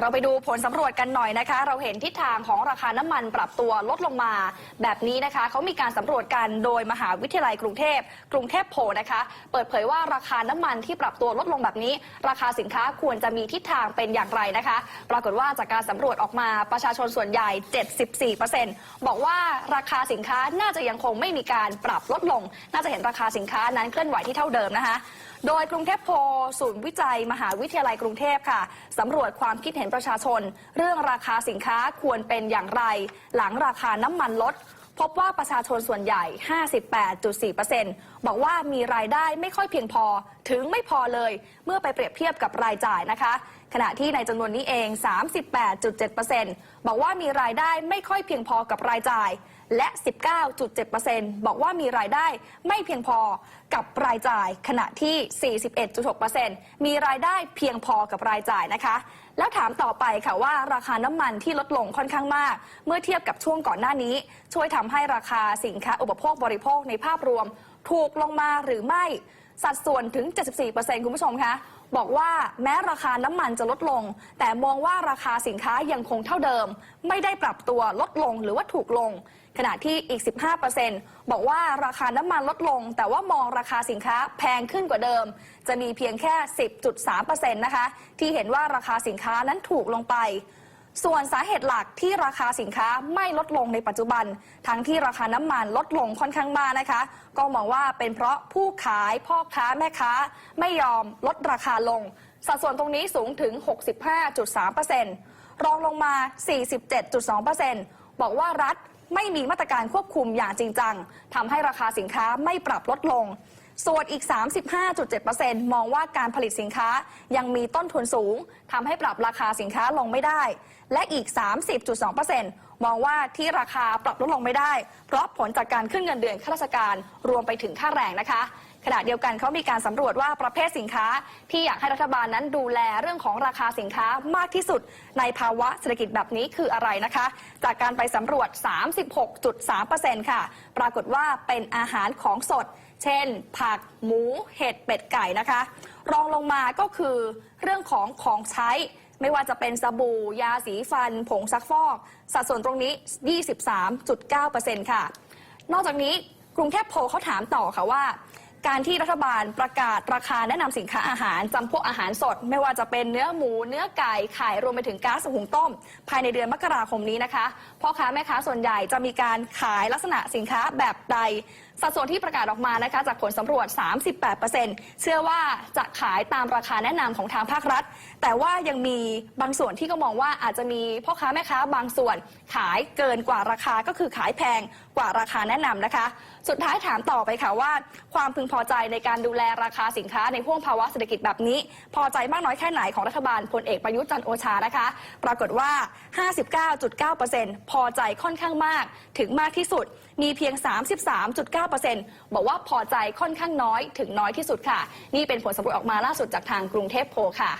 เราไปดูผลสำรวจกันหน่อยนะคะ เราเห็นทิศทางของราคาน้ำมันปรับตัวลดลงมา แบบนี้นะคะเขามีการสำรวจกันโดยมหาวิทยาลัยกรุงเทพ กรุงเทพโพนะคะ เปิดเผยว่าราคาน้ำมันที่ปรับตัวลดลงแบบนี้ ราคาสินค้าควรจะมีทิศทางเป็นอย่างไรนะคะ ปรากฏว่าจากการสำรวจออกมาประชาชนส่วนใหญ่ 74%บอกว่าราคาสินค้าน่าจะยังคงไม่มีการปรับลดลง น่าจะเห็นราคาสินค้านั้นเคลื่อนไหวที่เท่าเดิมนะคะ โดยกรุงเทพโพศูนย์วิจัย มหาวิทยาลัยกรุงเทพค่ะสำรวจความคิดเห็นประชาชน เรื่องราคาสินค้าควรเป็นอย่างไร หลังราคาน้ำมันลด พบว่าประชาชนส่วนใหญ่ 58.4%บอกว่ามีรายได้ไม่ค่อยเพียงพอ ถึงไม่พอเลย เมื่อไปเปรียบเทียบกับรายจ่ายนะคะ ขณะที่ในจำนวนนี้เอง 38.7%บอกว่ามีรายได้ไม่ค่อยเพียงพอกับรายจ่าย และ 19.7%บอกว่ามีรายได้ไม่เพียงพอกับรายจ่าย ขณะที่ 41.6%มีรายได้เพียงพอกับรายจ่ายนะคะ แล้วถามต่อไปค่ะว่าราคาน้ำมันที่ลดลงค่อนข้างมาก เมื่อเทียบกับช่วงก่อนหน้านี้ ช่วยทำให้ราคาสินค้าอุปโภคบริโภคในภาพรวม ถูกลงมาหรือไม่ สัดส่วนถึง 74%คุณผู้ชมคะ บอกว่าแม้ราคาน้ำมันจะลดลง แต่มองว่าราคาสินค้ายังคงเท่าเดิม ไม่ได้ปรับตัวลดลงหรือว่าถูกลง ขณะที่อีก 15%บอกว่าราคาน้ำมันลดลง แต่ว่ามองราคาสินค้าแพงขึ้นกว่าเดิม จะมีเพียงแค่ 10.3%นะคะที่เห็นว่าราคาสินค้านั้นถูกลงไป ส่วนสาเหตุหลักที่ราคาสินค้าไม่ลดลงในปัจจุบัน ทั้งที่ราคาน้ำมันลดลงค่อนข้างมากนะคะ ก็มองว่าเป็นเพราะผู้ขายพ่อค้าแม่ค้า ไม่ยอมลดราคาลง สัดส่วนตรงนี้สูงถึง 65.3%รองลงมา 47.2%บอกว่ารัฐไม่มีมาตรการควบคุมอย่างจริงจังทำให้ราคาสินค้าไม่ปรับลดลง ส่วนอีก 35.7%มองว่าการผลิตสินค้ายังมีต้นทุนสูงทำให้ปรับราคาสินค้าลงไม่ได้ และอีก 30.2%มองว่าที่ราคาปรับลดลงไม่ได้ เพราะผลจากการขึ้นเงินเดือนข้าราชการรวมไปถึงค่าแรงนะคะ ขณะเดียวกันเขามีการสำรวจว่าประเภทสินค้า ที่อยากให้รัฐบาลนั้นดูแลเรื่องของราคาสินค้ามากที่สุด ในภาวะเศรษฐกิจแบบนี้คืออะไรนะคะ จากการไปสำรวจ 36.3%ค่ะ ปรากฏว่าเป็นอาหารของสด เช่น ผักหมูเห็ดเป็ดไก่นะคะ รองลงมาก็คือเรื่องของของใช้ ไม่ว่าจะเป็นสบู่ ยาสีฟัน ผงซักฟอก สัดส่วนตรงนี้ 23.9%ค่ะ นอกจากนี้กรุงเทพโพเขาถามต่อค่ะว่า การที่รัฐบาลประกาศราคาแนะนำสินค้าอาหารจำพวกอาหารสด ไม่ว่าจะเป็นเนื้อหมู เนื้อไก่ไข่รวมไปถึงก๊าซหุงต้ม ภายในเดือนมกราคมนี้นะคะพ่อค้าแม่ค้าส่วนใหญ่จะมีการขายลักษณะสินค้าแบบใดสัดส่วนที่ประกาศออกมานะคะจากผลสำรวจ 38%เชื่อว่าจะขายตามราคาแนะนำของทางภาครัฐ แต่ว่ายังมีบางส่วนที่ก็มองว่าอาจจะมีพ่อค้าแม่ค้าบางส่วน ขายเกินกว่าราคาก็คือขายแพงกว่าราคาแนะนำนะคะ สุดท้ายถามต่อไปค่ะว่า ความพึงพออใจในการดูแลราคาสินค้าในห่วงภาวะเศรษฐกิจแบบนี้ พอใจมากน้อยแค่ไหนของรัฐบาลพลเอกประยุทธ์จันโอชานะคะ ปรากฏว่า 59.9%พอใจค่อนข้างมาก ถึงมากที่สุด มีเพียง 33.9%บอกว่าพอใจค่อนข้างน้อย ถึงน้อยที่สุดค่ะ นี่เป็นผลสำรวจออกมาล่าสุดจากทางกรุงเทพโพค่ะ